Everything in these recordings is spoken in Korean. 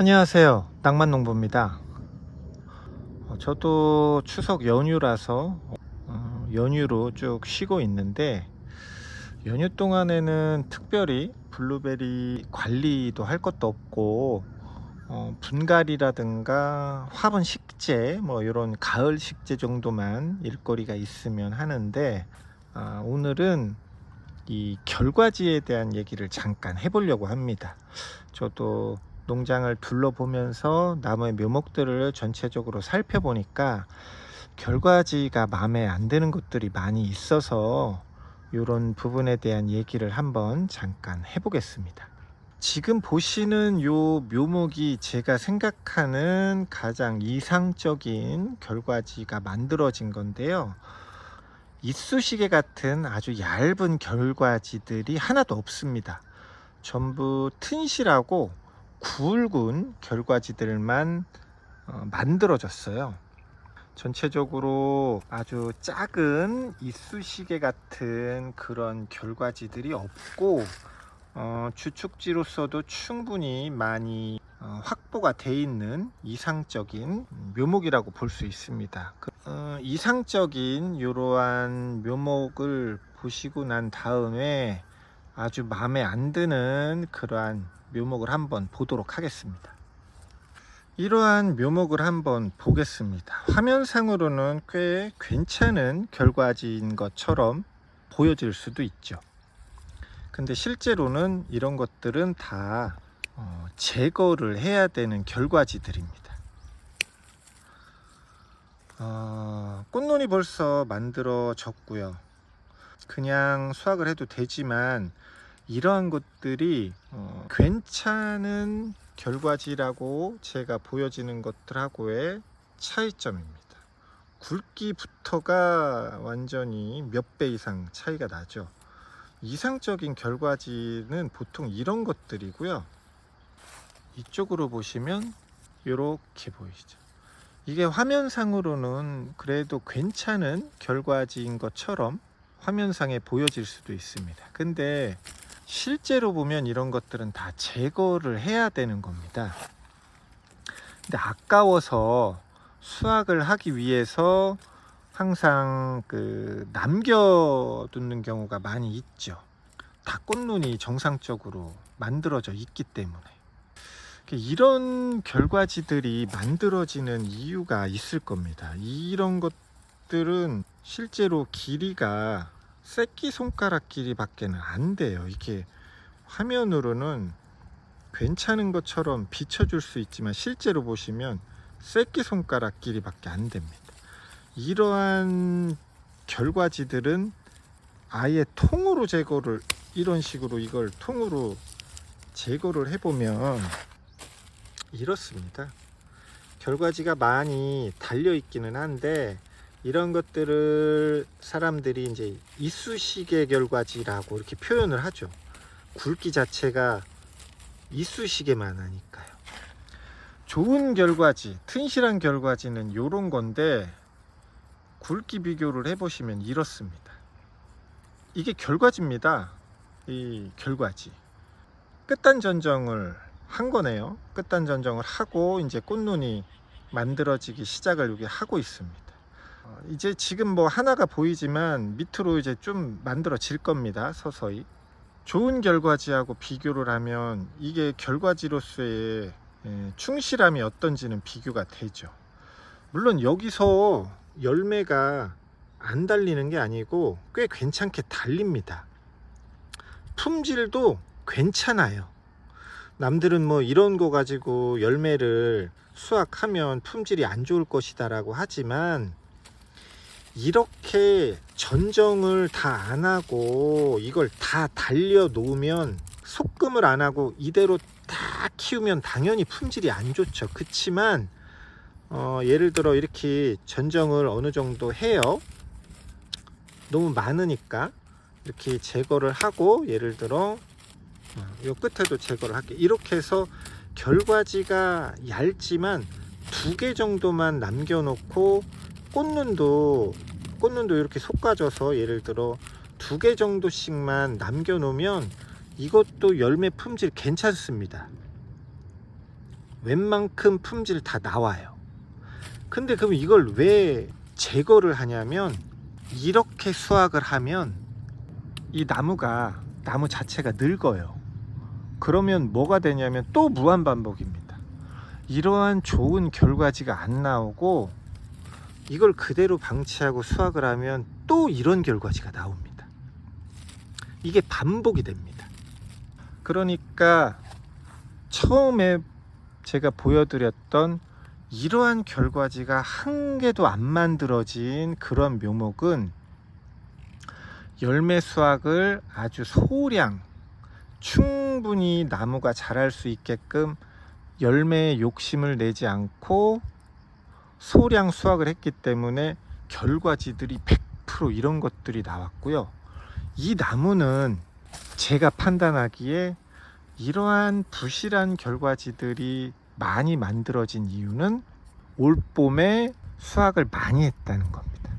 안녕하세요. 낭만농부입니다. 어, 저도 추석 연휴라서 어, 연휴로 쭉 쉬고 있는데 연휴 동안에는 특별히 블루베리 관리도 할 것도 없고 어, 분갈이라든가 화분 식재 뭐 이런 가을 식재 정도만 일거리가 있으면 하는데 아, 오늘은 이 결과지에 대한 얘기를 잠깐 해보려고 합니다. 저도 농장을 둘러보면서 나무의 묘목들을 전체적으로 살펴보니까 결과지가 마음에 안 드는 것들이 많이 있어서 이런 부분에 대한 얘기를 한번 잠깐 해보겠습니다. 지금 보시는 요 묘목이 제가 생각하는 가장 이상적인 결과지가 만들어진 건데요. 이쑤시개 같은 아주 얇은 결과지들이 하나도 없습니다. 전부 튼실하고 굵은 결과지들만 어, 만들어졌어요. 전체적으로 아주 작은 이쑤시개 같은 그런 결과지들이 없고 어, 주축지로서도 충분히 많이 어, 확보가 돼 있는 이상적인 묘목이라고 볼 수 있습니다. 그, 어, 이상적인 이러한 묘목을 보시고 난 다음에 아주 마음에 안 드는 그러한 묘목을 한번 보도록 하겠습니다. 이러한 묘목을 한번 보겠습니다. 화면상으로는 꽤 괜찮은 결과지인 것처럼 보여질 수도 있죠. 근데 실제로는 이런 것들은 다 어, 제거를 해야 되는 결과지들입니다. 어, 꽃눈이 벌써 만들어졌고요. 그냥 수확을 해도 되지만 이러한 것들이 어, 괜찮은 결과지라고 제가 보여지는 것들하고의 차이점입니다. 굵기부터가 완전히 몇 배 이상 차이가 나죠. 이상적인 결과지는 보통 이런 것들이고요. 이쪽으로 보시면 이렇게 보이죠. 이게 화면상으로는 그래도 괜찮은 결과지인 것처럼 화면상에 보여질 수도 있습니다. 근데 실제로 보면 이런 것들은 다 제거를 해야 되는 겁니다. 근데 아까워서 수확을 하기 위해서 항상 그 남겨두는 경우가 많이 있죠. 다 꽃눈이 정상적으로 만들어져 있기 때문에. 이런 결과지들이 만들어지는 이유가 있을 겁니다. 이런 것 들은 실제로 길이가 새끼 손가락 길이밖에는 안 돼요. 이게 화면으로는 괜찮은 것처럼 비춰줄 수 있지만 실제로 보시면 새끼 손가락 길이밖에 안 됩니다. 이러한 결과지들은 아예 통으로 제거를 이런 식으로 이걸 통으로 제거를 해보면 이렇습니다. 결과지가 많이 달려 있기는 한데 이런 것들을 사람들이 이제 이쑤시개 결과지라고 이렇게 표현을 하죠. 굵기 자체가 이쑤시개만 하니까요. 좋은 결과지, 튼실한 결과지는 이런 건데 굵기 비교를 해보시면 이렇습니다. 이게 결과지입니다. 이 결과지. 끝단 전정을 한 거네요. 끝단 전정을 하고 이제 꽃눈이 만들어지기 시작을 여기 하고 있습니다. 어, 이제 지금 뭐 하나가 보이지만 밑으로 이제 좀 만들어질 겁니다. 서서히. 좋은 결과지하고 비교를 하면 이게 결과지로서의 예, 충실함이 어떤지는 비교가 되죠. 물론 여기서 열매가 안 달리는 게 아니고 꽤 괜찮게 달립니다. 품질도 괜찮아요. 남들은 뭐 이런 거 가지고 열매를 수확하면 품질이 안 좋을 것이다라고 하지만 이렇게 전정을 다 안 하고 이걸 다 달려 놓으면 속금을 안 하고 이대로 다 키우면 당연히 품질이 안 좋죠. 그렇지만 어, 예를 들어 이렇게 전정을 어느 정도 해요. 너무 많으니까 이렇게 제거를 하고 예를 들어 어, 요 끝에도 제거를 할게 이렇게 해서 결과지가 얇지만 두 개 정도만 남겨놓고 꽃눈도 꽃눈도 이렇게 솎아져서 예를 들어 두 개 정도씩만 남겨 놓으면 이것도 열매 품질 괜찮습니다. 웬만큼 품질 다 나와요. 근데 그럼 이걸 왜 제거를 하냐면 이렇게 수확을 하면 이 나무가 나무 자체가 늙어요. 그러면 뭐가 되냐면 또 무한 반복입니다. 이러한 좋은 결과지가 안 나오고 이걸 그대로 방치하고 수확을 하면 또 이런 결과지가 나옵니다. 이게 반복이 됩니다. 그러니까 처음에 제가 보여드렸던 이러한 결과지가 한 개도 안 만들어진 그런 묘목은 열매 수확을 아주 소량 충분히 나무가 자랄 수 있게끔 열매에 욕심을 내지 않고 소량 수확을 했기 때문에 결과지들이 100% 이런 것들이 나왔고요. 이 나무는 제가 판단하기에 이러한 부실한 결과지들이 많이 만들어진 이유는 올 봄에 수확을 많이 했다는 겁니다.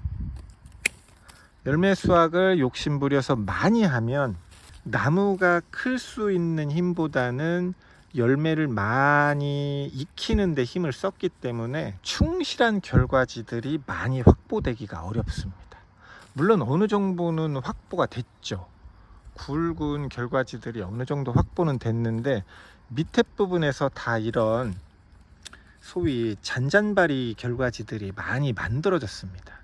열매 수확을 욕심부려서 많이 하면 나무가 클 수 있는 힘보다는 열매를 많이 익히는 데 힘을 썼기 때문에 충실한 결과지들이 많이 확보되기가 어렵습니다. 물론 어느 정도는 확보가 됐죠. 굵은 결과지들이 어느 정도 확보는 됐는데 밑에 부분에서 다 이런 소위 잔잔바리 결과지들이 많이 만들어졌습니다.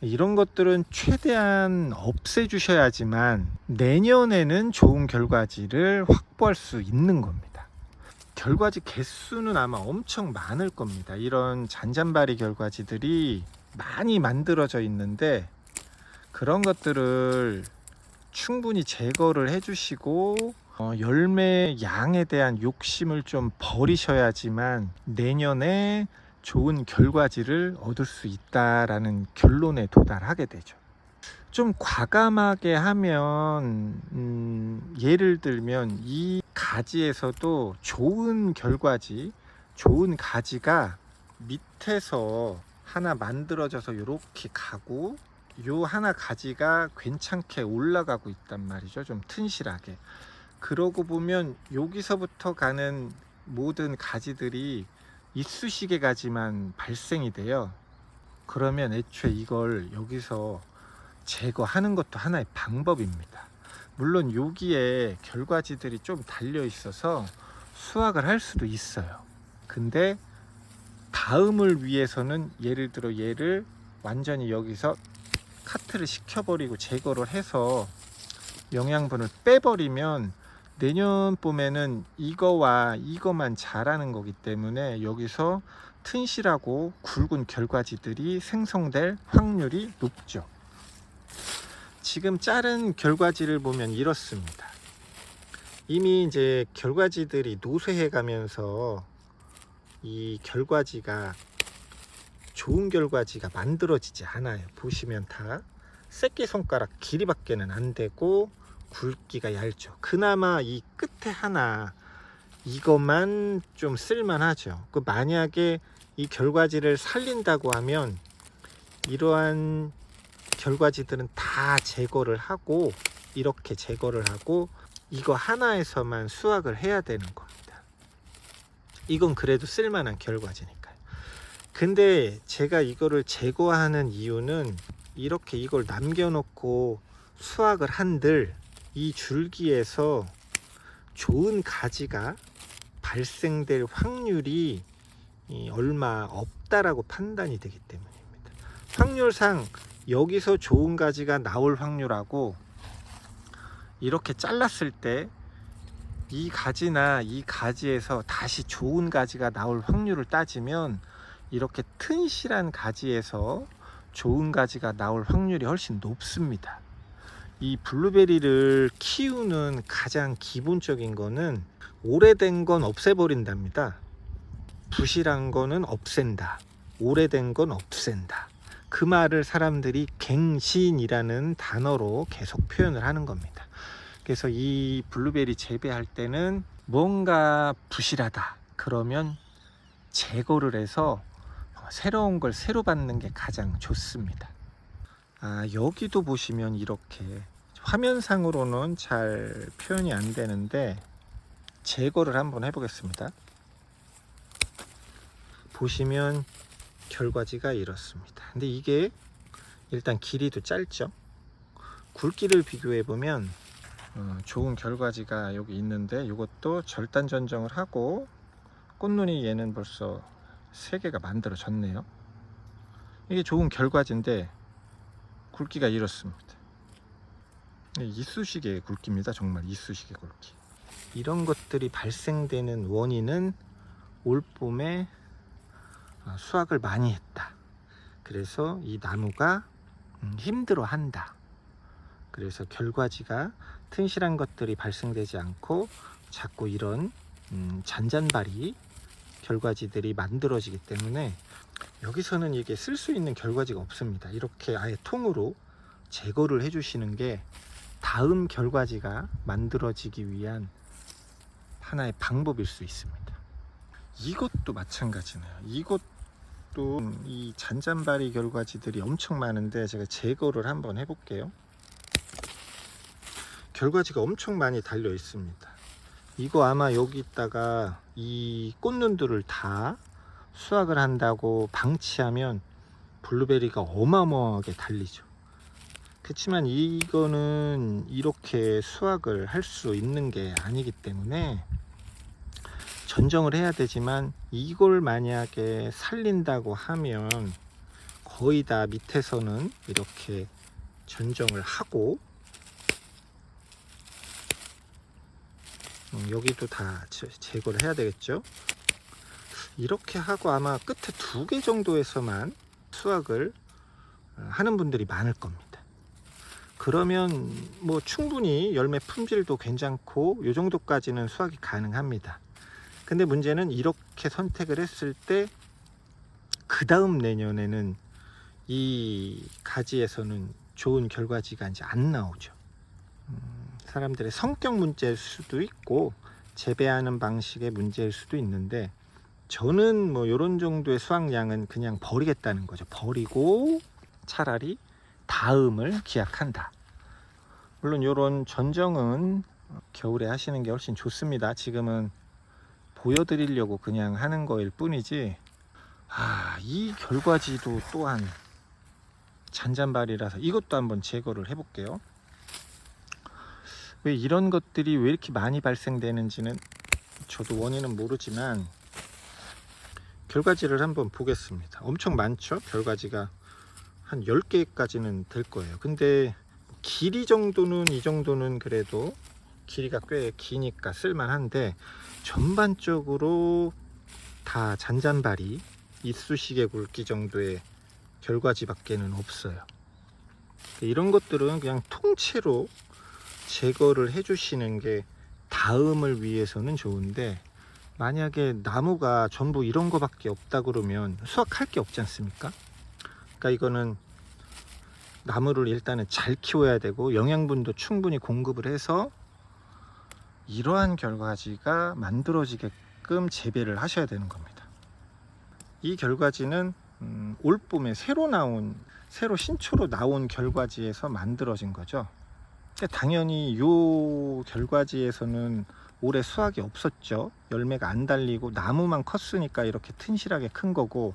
이런 것들은 최대한 없애주셔야지만 내년에는 좋은 결과지를 확보할 수 있는 겁니다. 결과지 개수는 아마 엄청 많을 겁니다. 이런 잔잔바리 결과지들이 많이 만들어져 있는데 그런 것들을 충분히 제거를 해주시고 어, 열매 양에 대한 욕심을 좀 버리셔야지만 내년에 좋은 결과지를 얻을 수 있다라는 결론에 도달하게 되죠. 좀 과감하게 하면 음, 예를 들면 이 가지에서도 좋은 결과지, 좋은 가지가 밑에서 하나 만들어져서 이렇게 가고 요 하나 가지가 괜찮게 올라가고 있단 말이죠. 좀 튼실하게. 그러고 보면 여기서부터 가는 모든 가지들이 이쑤시개 가지만 발생이 돼요. 그러면 애초에 이걸 여기서 제거하는 것도 하나의 방법입니다. 물론 여기에 결과지들이 좀 달려 있어서 수확을 할 수도 있어요. 근데 다음을 위해서는 예를 들어 얘를 완전히 여기서 카트를 시켜버리고 제거를 해서 영양분을 빼버리면 내년 봄에는 이거와 이거만 자라는 거기 때문에 여기서 튼실하고 굵은 결과지들이 생성될 확률이 높죠. 지금 자른 결과지를 보면 이렇습니다. 이미 이제 결과지들이 노쇠해 가면서 이 결과지가 좋은 결과지가 만들어지지 않아요. 보시면 다 새끼손가락 길이밖에는 안 되고 굵기가 얇죠. 그나마 이 끝에 하나 이것만 좀 쓸만하죠. 그 만약에 이 결과지를 살린다고 하면 이러한 결과지들은 다 제거를 하고 이렇게 제거를 하고 이거 하나에서만 수확을 해야 되는 겁니다. 이건 그래도 쓸만한 결과지니까요. 근데 제가 이거를 제거하는 이유는 이렇게 이걸 남겨놓고 수확을 한들 이 줄기에서 좋은 가지가 발생될 확률이 이 얼마 없다라고 판단이 되기 때문입니다. 확률상 여기서 좋은 가지가 나올 확률하고 이렇게 잘랐을 때 이 가지나 이 가지에서 다시 좋은 가지가 나올 확률을 따지면 이렇게 튼실한 가지에서 좋은 가지가 나올 확률이 훨씬 높습니다. 이 블루베리를 키우는 가장 기본적인 거는 오래된 건 없애버린답니다. 부실한 거는 없앤다. 오래된 건 없앤다. 그 말을 사람들이 갱신이라는 단어로 계속 표현을 하는 겁니다. 그래서 이 블루베리 재배할 때는 뭔가 부실하다. 그러면 제거를 해서 새로운 걸 새로 받는 게 가장 좋습니다. 아, 여기도 보시면 이렇게 화면상으로는 잘 표현이 안 되는데 제거를 한번 해보겠습니다. 보시면 결과지가 이렇습니다. 근데 이게 일단 길이도 짧죠. 굵기를 비교해 보면 어, 좋은 결과지가 여기 있는데 이것도 절단 전정을 하고 꽃눈이 얘는 벌써 세 개가 만들어졌네요. 이게 좋은 결과지인데 굵기가 이렇습니다. 이쑤시개 굵기입니다. 정말 이쑤시개 굵기. 이런 것들이 발생되는 원인은 올 봄에 어, 수확을 많이 했다. 그래서 이 나무가 음, 힘들어 한다. 그래서 결과지가 튼실한 것들이 발생되지 않고 자꾸 이런 음, 잔잔바리 결과지들이 만들어지기 때문에 여기서는 이게 쓸 수 있는 결과지가 없습니다. 이렇게 아예 통으로 제거를 해주시는 게 다음 결과지가 만들어지기 위한 하나의 방법일 수 있습니다. 이것도 마찬가지네요. 이것 도 이 잔잔바리 결과지들이 엄청 많은데 제가 제거를 한번 해볼게요. 결과지가 엄청 많이 달려 있습니다. 이거 아마 여기다가 이 꽃눈들을 다 수확을 한다고 방치하면 블루베리가 어마어마하게 달리죠. 그렇지만 이거는 이렇게 수확을 할 수 있는 게 아니기 때문에 전정을 해야 되지만 이걸 만약에 살린다고 하면 거의 다 밑에서는 이렇게 전정을 하고 음, 여기도 다 제- 제거를 해야 되겠죠? 이렇게 하고 아마 끝에 두 개 정도에서만 수확을 어, 하는 분들이 많을 겁니다. 그러면 뭐 충분히 열매 품질도 괜찮고 이 정도까지는 수확이 가능합니다 근데 문제는 이렇게 선택을 했을 때 그 다음 내년에는 이 가지에서는 좋은 결과지가 이제 안 나오죠. 음, 사람들의 성격 문제일 수도 있고 재배하는 방식의 문제일 수도 있는데 저는 뭐 이런 정도의 수확량은 그냥 버리겠다는 거죠. 버리고 차라리 다음을 기약한다. 물론 이런 전정은 겨울에 하시는 게 훨씬 좋습니다. 지금은 보여드리려고 그냥 하는 거일 뿐이지 아, 이 결과지도 또한 잔잔발이라서 이것도 한번 제거를 해볼게요. 왜 이런 것들이 왜 이렇게 많이 발생되는지는 저도 원인은 모르지만 결과지를 한번 보겠습니다. 엄청 많죠? 결과지가 한 10개까지는 될 거예요. 근데 길이 정도는 이 정도는 그래도 길이가 꽤 기니까 쓸만한데 전반적으로 다 잔잔바리 이쑤시개 굵기 정도의 결과지 밖에는 없어요. 이런 것들은 그냥 통째로 제거를 해주시는 게 다음을 위해서는 좋은데 만약에 나무가 전부 이런 거밖에 없다 그러면 수확할 게 없지 않습니까? 그러니까 이거는 나무를 일단은 잘 키워야 되고 영양분도 충분히 공급을 해서 이러한 결과지가 만들어지게끔 재배를 하셔야 되는 겁니다. 이 결과지는 음, 올 봄에 새로 나온 새로 신초로 나온 결과지에서 만들어진 거죠. 당연히 이 결과지에서는 올해 수확이 없었죠. 열매가 안 달리고 나무만 컸으니까 이렇게 튼실하게 큰 거고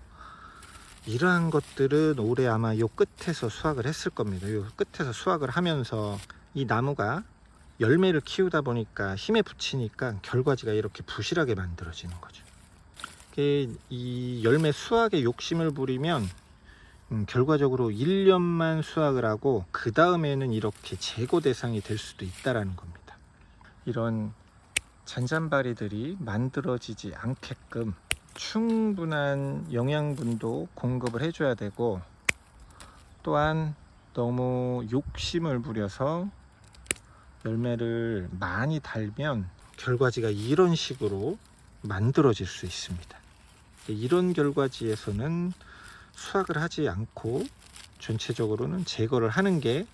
이러한 것들은 올해 아마 요 끝에서 수확을 했을 겁니다. 요 끝에서 수확을 하면서 이 나무가 열매를 키우다 보니까 힘에 붙이니까 결과지가 이렇게 부실하게 만들어지는 거죠. 이 열매 수확에 욕심을 부리면 음, 결과적으로 1년만 수확을 하고 그 다음에는 이렇게 재고 대상이 될 수도 있다라는 겁니다. 이런 잔잔바리들이 만들어지지 않게끔 충분한 영양분도 공급을 해줘야 되고 또한 너무 욕심을 부려서 열매를 많이 달면 결과지가 이런 식으로 만들어질 수 있습니다. 이런 결과지에서는 수확을 하지 않고 전체적으로는 제거를 하는 게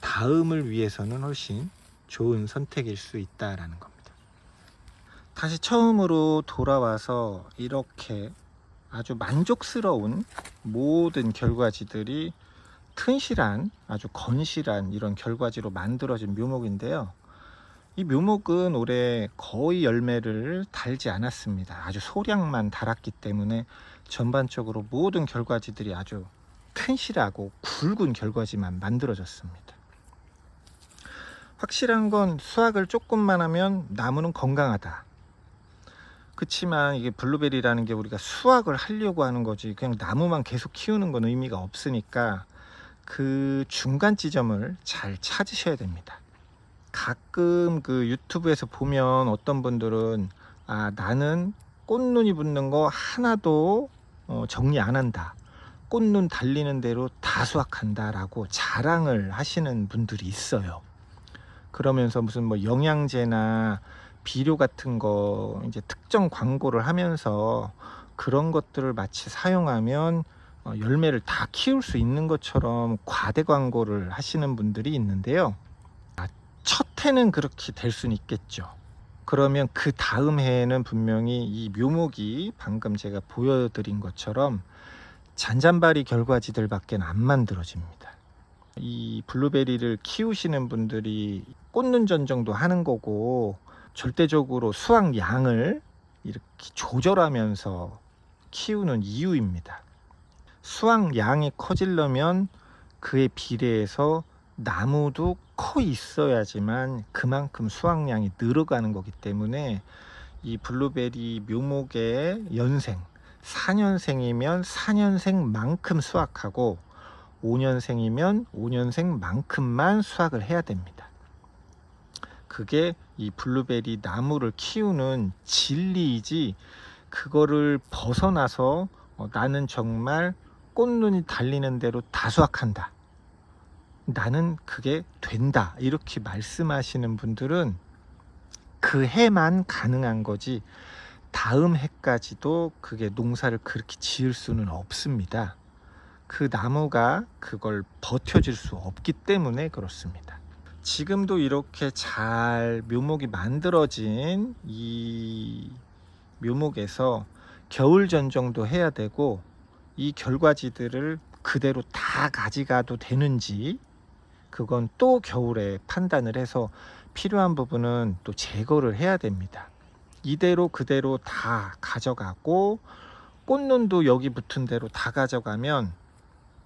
다음을 위해서는 훨씬 좋은 선택일 수 있다라는 겁니다. 다시 처음으로 돌아와서 이렇게 아주 만족스러운 모든 결과지들이 튼실한 아주 건실한 이런 결과지로 만들어진 묘목인데요. 이 묘목은 올해 거의 열매를 달지 않았습니다. 아주 소량만 달았기 때문에 전반적으로 모든 결과지들이 아주 튼실하고 굵은 결과지만 만들어졌습니다. 확실한 건 수확을 조금만 하면 나무는 건강하다. 그렇지만 이게 블루베리라는 게 우리가 수확을 하려고 하는 거지 그냥 나무만 계속 키우는 건 의미가 없으니까 그 중간 지점을 잘 찾으셔야 됩니다. 가끔 그 유튜브에서 보면 어떤 분들은 아 나는 꽃눈이 붙는 거 하나도 어, 정리 안 한다. 꽃눈 달리는 대로 다 수확한다라고 자랑을 하시는 분들이 있어요. 그러면서 무슨 뭐 영양제나 비료 같은 거 이제 특정 광고를 하면서 그런 것들을 마치 사용하면 어, 열매를 다 키울 수 있는 것처럼 과대 광고를 하시는 분들이 있는데요. 아, 첫 해는 그렇게 될 수는 있겠죠. 그러면 그 다음 해에는 분명히 이 묘목이 방금 제가 보여드린 것처럼 잔잔바리 결과지들밖에 안 만들어집니다. 이 블루베리를 키우시는 분들이 꽃눈 전정도 하는 거고 절대적으로 수확 양을 이렇게 조절하면서 키우는 이유입니다. 수확 양이 커지려면 그에 비례해서 나무도 커 있어야지만 그만큼 수확량이 늘어가는 거기 때문에 이 블루베리 묘목의 연생 4년생이면 4년생만큼 수확하고 5년생이면 5년생만큼만 수확을 해야 됩니다. 그게 이 블루베리 나무를 키우는 진리이지 그거를 벗어나서 어, 나는 정말 꽃눈이 달리는 대로 다 수확한다. 나는 그게 된다. 이렇게 말씀하시는 분들은 그 해만 가능한 거지 다음 해까지도 그게 농사를 그렇게 지을 수는 없습니다. 그 나무가 그걸 버텨줄 수 없기 때문에 그렇습니다. 지금도 이렇게 잘 묘목이 만들어진 이 묘목에서 겨울 전 정도 해야 되고 이 결과지들을 그대로 다 가져가도 되는지 그건 또 겨울에 판단을 해서 필요한 부분은 또 제거를 해야 됩니다. 이대로 그대로 다 가져가고 꽃눈도 여기 붙은 대로 다 가져가면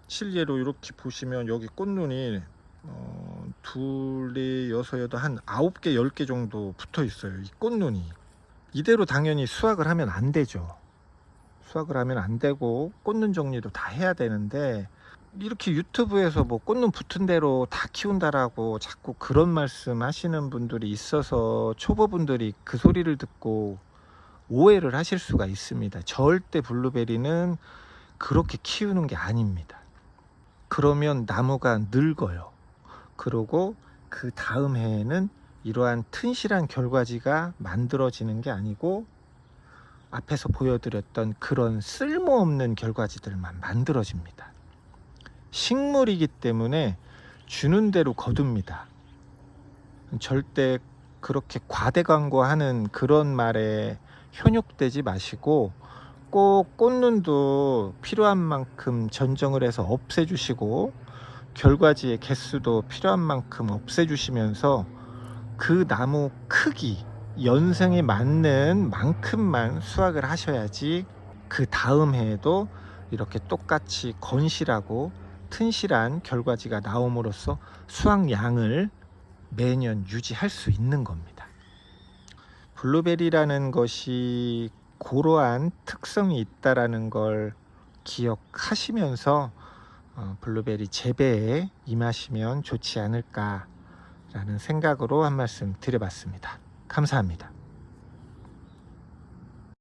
실제로 이렇게 보시면 여기 꽃눈이 어, 둘, 넷, 여섯, 여덟, 한 아홉 개, 열 개 정도 붙어 있어요. 이 꽃눈이. 이대로 당연히 수확을 하면 안 되죠. 수확을 하면 안 되고 꽃눈 정리도 다 해야 되는데 이렇게 유튜브에서 뭐 꽃눈 붙은 대로 다 키운다라고 자꾸 그런 말씀 하시는 분들이 있어서 초보분들이 그 소리를 듣고 오해를 하실 수가 있습니다. 절대 블루베리는 그렇게 키우는 게 아닙니다. 그러면 나무가 늙어요. 그러고 그 다음 해에는 이러한 튼실한 결과지가 만들어지는 게 아니고 앞에서 보여드렸던 그런 쓸모없는 결과지들만 만들어집니다. 식물이기 때문에 주는 대로 거둡니다. 절대 그렇게 과대 광고하는 그런 말에 현혹되지 마시고 꼭 꽃눈도 필요한 만큼 전정을 해서 없애주시고 결과지의 개수도 필요한 만큼 없애주시면서 그 나무 크기 연생에 맞는 만큼만 수확을 하셔야지 그 다음 해에도 이렇게 똑같이 건실하고 튼실한 결과지가 나옴으로써 수확량을 매년 유지할 수 있는 겁니다. 블루베리라는 것이 고러한 특성이 있다라는 걸 기억하시면서 어, 블루베리 재배에 임하시면 좋지 않을까라는 생각으로 한 말씀 드려봤습니다. 감사합니다.